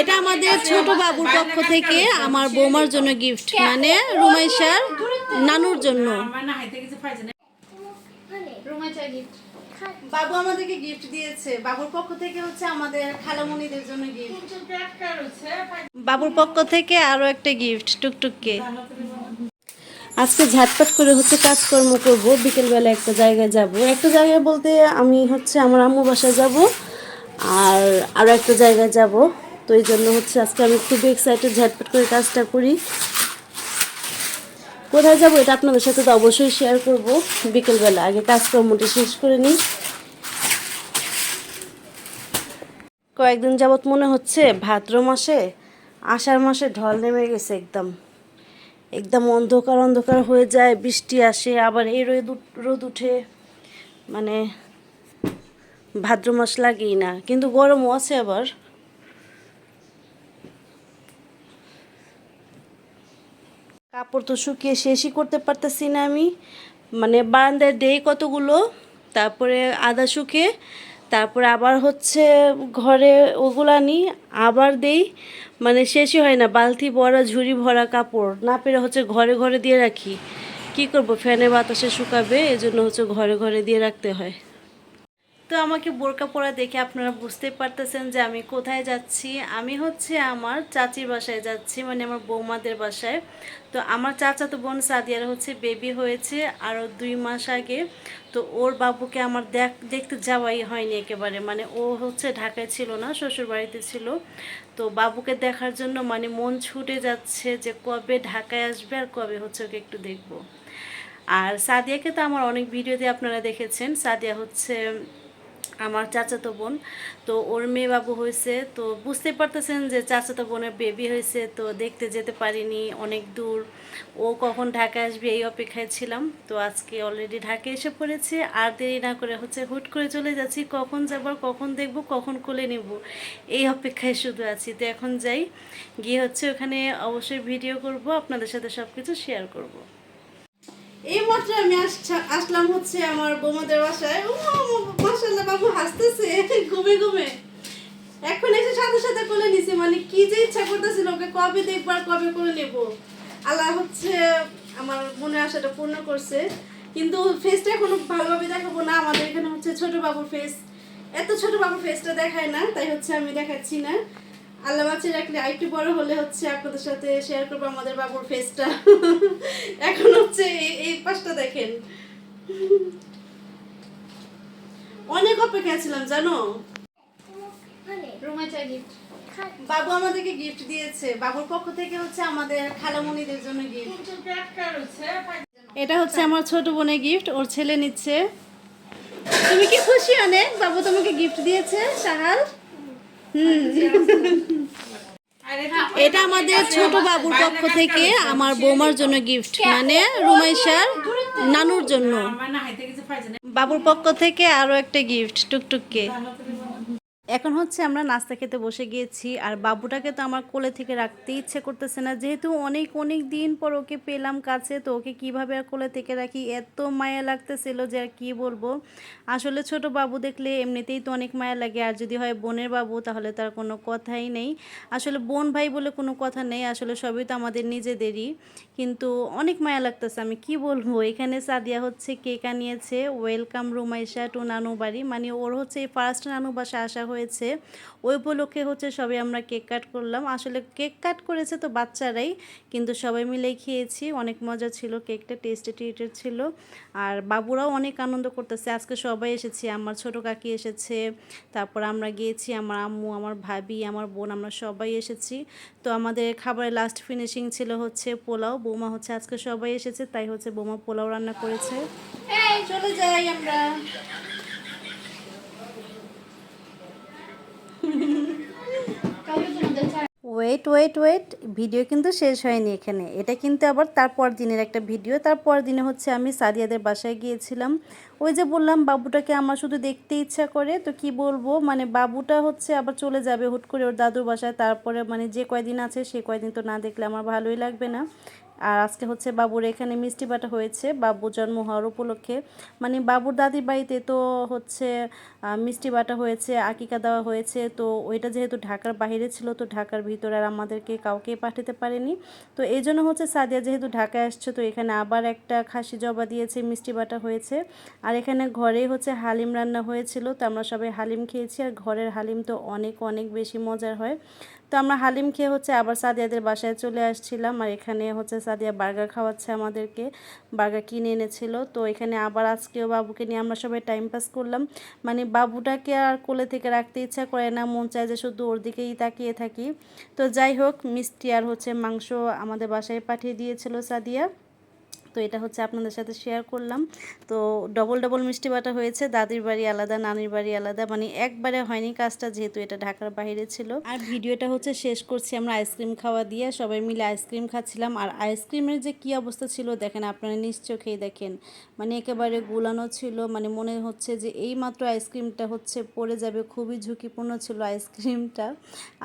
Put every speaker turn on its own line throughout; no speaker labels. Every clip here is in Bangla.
এটা আমাদের ছোট বাবুর পক্ষ থেকে আমার বৌমার জন্য গিফট মানে রুমাইশার নানুর জন্য। বাবু আমাদেরকে গিফট দিয়েছে। বাবুর পক্ষ থেকে হচ্ছে আমাদের খালামণিদের জন্য গিফট বাবুর পক্ষ থেকে আরও একটা গিফট টুকটুককে। আজকে ঝাটপাট করে হচ্ছে কাজকর্ম করব। বিকেলবেলা একটা জায়গায় যাব। একটা জায়গায় বলতে আমি হচ্ছে আমার আম্মু বাসায় যাব আর আরও একটা জায়গায় যাব। তো এই জন্য হচ্ছে আজকে আমি খুবই এক্সাইটেড ঝাটপাট করে কাজটা করি। কোথায় যাব এটা আপনাদের সাথে তো অবশ্যই শেয়ার করব। বিকেলবেলা আগে কাজকর্মটি শেষ করে নিই। কয়েকদিন যাবৎ মনে হচ্ছে ভাদ্র মাসে, আষাঢ় মাসে ঢল নেমে গেছে একদম। একদম অন্ধকার অন্ধকার হয়ে যায়, বৃষ্টি আসে, আবার এই রোদ রোদ উঠে। মানে ভাদ্র মাস লাগেই না, কিন্তু গরমও আছে আবার। কাপড় তো শুকিয়ে শেষই করতে পারতেছি না আমি। মানে বারান্দায় দেই কতগুলো, তারপরে আদা শুকে তারপরে আবার হচ্ছে ঘরে ওগুলা নিই আবার দেই। মানে শেষই হয় না, বালতি ভরা, ঝুড়ি ভরা কাপড়, না পেরে হচ্ছে ঘরে ঘরে দিয়ে রাখি। কি করব ফ্যানে বাতাসে শুকাবে, এজন্য হচ্ছে ঘরে ঘরে দিয়ে রাখতে হয়। তো আমাকে বোরকা পরা দেখে আপনারা বুঝতে পারতেছেন যে আমি কোথায় যাচ্ছি। আমি হচ্ছে আমার চাচির বাসায় যাচ্ছি মানে আমার বৌমাদের বাসায়। তো আমার চাচাতো বোন সাদিয়ার হচ্ছে বেবি হয়েছে আরও দুই মাস আগে। তো ওর বাবুকে আমার দেখ, দেখতে যাওয়াই হয়নি একেবারে। মানে ও হচ্ছে ঢাকায় ছিল না শ্বশুর বাড়িতে ছিল। তো বাবুকে দেখার জন্য মানে মন ছুটে যাচ্ছে যে কবে ঢাকায় আসবে আর কবে হচ্ছে ওকে একটু দেখব। আর সাদিয়াকে তো আমার অনেক ভিডিওতে আপনারা দেখেছেন। সাদিয়া হচ্ছে আমার চাচাতো বোন। তো ওর মেয়ে বাবু হয়েছে। তো বুঝতে পারতেছেন যে চাচাতো বোনের বেবি হয়েছে। তো দেখতে যেতে পারিনি, অনেক দূর। ও কখন ঢাকায় আসবে এই অপেক্ষায় ছিলাম। তো আজকে অলরেডি ঢাকায় এসে পড়েছে। আর দেরি না করে হচ্ছে হুট করে চলে যাচ্ছি। কখন যাবার কখন দেখব, কখন কোলে নেব। এই অপেক্ষায় শুধু আছি। তো এখন যাই। গিয়ে হচ্ছে ওখানে অবশ্যই ভিডিও করব, আপনাদের সাথে সব কিছু শেয়ার করব। এই মাত্র আমি আসলাম হচ্ছে আমার বৌমাদের বাসায়। ও মাসাল্লাহ বাবু হাসতেছে, ঘুমে ঘুমে। এখন এসে সাথে সাথে কোলে নিছে মানে কি যে ইচ্ছা করতেছিল, ওকে কবে দেখবার, কবে করে নেব? আল্লাহ হচ্ছে আমার মনের আশাটা পূর্ণ করছে। কিন্তু ফেসটা এখনও ভালোভাবে দেখাবো না, আমাদের এখানে হচ্ছে ছোট বাবুর ফেস এত ছোট বাবুর ফেসটা দেখায় না, তাই হচ্ছে আমি দেখাচ্ছি না। আল্লাহ বাচ্চা রাখলে আরেকটু বড় হলে হচ্ছে আপনাদের সাথে শেয়ার করব আমাদের বাবুর ফেসটা এখন হচ্ছে এই- এই পাশটা দেখেন। অনেক অপেক্ষা ছিলাম জানো? বাবু আমাদেরকে গিফট দিয়েছে। বাবুর পক্ষ থেকে হচ্ছে আমাদের খালামণিদের জন্য গিফট এটা হচ্ছে আমার ছোট বোনের গিফট ওর ছেলে নিচ্ছে। তুমি কি খুশি অনেক? বাবু তোমাকে গিফট দিয়েছে সাহাল? এটা আমাদের ছোট বাবুর পক্ষ থেকে আমার বৌমার জন্য গিফট মানে রুমাইশার নানুর জন্য। বাবুর পক্ষ থেকে আরও একটা গিফট টুকটুককে। এখন হচ্ছে আমরা নাস্তা খেতে বসে গিয়েছি, আর বাবুটাকে তো আমার কোলে থেকে রাখতে ইচ্ছে করতেছে না। যেহেতু অনেক অনেক দিন পর ওকে পেলাম কাছে, তো ওকে কীভাবে আর কোলে থেকে রাখি? এত মায়া লাগতেছিল যে আর কী বলব? আসলে ছোট বাবু দেখলে এমনিতেই তো অনেক মায়া লাগে, আর যদি হয় বোনের বাবু তাহলে তার কোনো কথাই নেই। আসলে বোন ভাই বলে কোনো কথা নেই, আসলে সবই তো আমাদের নিজেদেরই। কিন্তু অনেক মায়া লাগতেছে, আমি কি বলব? এখানে সাদিয়া হচ্ছে কেক আনিয়েছে, ওয়েলকাম রুমাইশা টু নানু বাড়ি মানে ওর হচ্ছে এই ফার্স্ট নানু বাসা আসা হয়েছে। ওই উপলক্ষে হচ্ছে সবাই আমরা কেক কাট করলাম। আসলে কেক কাট করেছে তো বাচ্চারাই, কিন্তু সবাই মিলেই খেয়েছি। অনেক মজা ছিল, কেকটা টেস্টে টেস্টেড ছিল। আর বাবুরাও অনেক আনন্দ করতেছে। আজকে সবাই এসেছি, আমার ছোট কাকি এসেছে, তারপর আমরা গিয়েছি, আমার আম্মু, আমার ভাবি, আমার বোন, আমরা সবাই এসেছি। তো আমাদের খাবারের লাস্ট ফিনিশিং ছিল হচ্ছে পোলাও। বৌমা হচ্ছে আজকে সবাই এসেছে, তাই হচ্ছে বৌমা পোলাও রান্না করেছে। চলে যাই আমরা। ওয়েট ওয়েট ওয়েট ভিডিও কিন্তু শেষ হয়নি এখানে। এটা কিন্তু আবার তারপর দিনের একটা ভিডিও তারপর দিনে হচ্ছে আমি সাদিয়াদের বাসায় গিয়েছিলাম। ওই যে বললাম, বাবুটাকে আমার শুধু দেখতে ইচ্ছা করে। তো কি বলব? মানে বাবুটা হচ্ছে আবার চলে যাবে হুট করে ওর দাদুর বাসায়। তারপরে মানে যে কয়দিন আছে সে কয়দিন তো না দেখলে আমার ভালোই লাগবে না। আর আজকে হচ্ছে বাবুর এখানে মিষ্টি বাটা হয়েছে। বাবু জন্ম হওয়ার উপলক্ষে। মানে বাবুর দাদির বাড়িতে তো হচ্ছে মিষ্টি বাটা হয়েছে, আকিকা দেওয়া হয়েছে। তো ওইটা যেহেতু ঢাকার বাইরে ছিল, তো ঢাকার ভিতরে আর আমাদেরকে কাউকে পাঠাতে পারেনি। তো এই জন্য হচ্ছে সাদিয়া যেহেতু ঢাকায় আসছে, তো এখানে আবার একটা খাসি জবা দিয়েছে, মিষ্টি বাটা হয়েছে। আর এখানে ঘরেই হচ্ছে হালিম রান্না হয়েছিল, তো আমরা সবাই হালিম খেয়েছি। আর ঘরের হালিম তো অনেক অনেক বেশি মজার হয়। তো আমরা হালিম খেয়ে হচ্ছে আবার সাদিয়াদের বাসায় চলে আসছিলাম আর এখানে হচ্ছে সাদিয়া বার্গার খাওয়াচ্ছে আমাদেরকে। বার্গার কিনে এনেছিল। তো এখানে আবার আজকেও বাবুকে নিয়ে আমরা সবাই টাইম পাস করলাম। মানে বাবুটাকে আর কোলে থেকে রাখতে ইচ্ছা করে না, মন চায় যে শুধু ওর দিকেই তাকিয়ে থাকি। তো যাই হোক, মিষ্টি আর হচ্ছে মাংস আমাদের বাসায় পাঠিয়ে দিয়েছিল সাদিয়া। তো এটা হচ্ছে আপনাদের সাথে শেয়ার করলাম। তো ডবল ডবল মিষ্টি বাটা হয়েছে, দাদির বাড়ি আলাদা, নানির বাড়ি আলাদা মানে একবারে হয়নি কাজটা যেহেতু এটা ঢাকার বাইরে ছিল। আর ভিডিওটা হচ্ছে শেষ করছি আমরা আইসক্রিম খাওয়া দিয়ে, সবাই মিলে আইসক্রিম খাচ্ছিলাম। আর আইসক্রিমের যে কী অবস্থা ছিল দেখেন, আপনারা নিশ্চয় খেয়ে দেখেন। মানে একেবারে গুলানো ছিল মানে মনে হচ্ছে যে এই মাত্র আইসক্রিমটা হচ্ছে পড়ে যাবে, খুবই ঝুঁকিপূর্ণ ছিল আইসক্রিমটা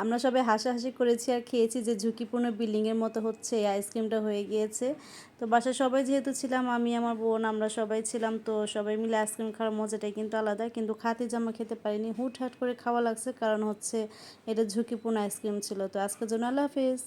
আমরা সবাই হাসাহাসি করেছি আর খেয়েছি যে ঝুঁকিপূর্ণ বিল্ডিংয়ের মতো হচ্ছে এই আইসক্রিমটা হয়ে গিয়েছে। তো বাসায় সবাই যেহেতু ছিলাম, আমি, আমার বোন, আমরা সবাই ছিলাম, তো সবাই মিলে আইসক্রিম খাওয়ার মজাটাই কিন্তু আলাদা। কিন্তু খাতে জামা খেতে পারিনি হুট হাট করে খাওয়া লাগছে। কারণ হচ্ছে এটা ঝুঁকিপূর্ণ আইসক্রিম ছিল। তো আজকের জন্য আল্লাহ হাফিজ।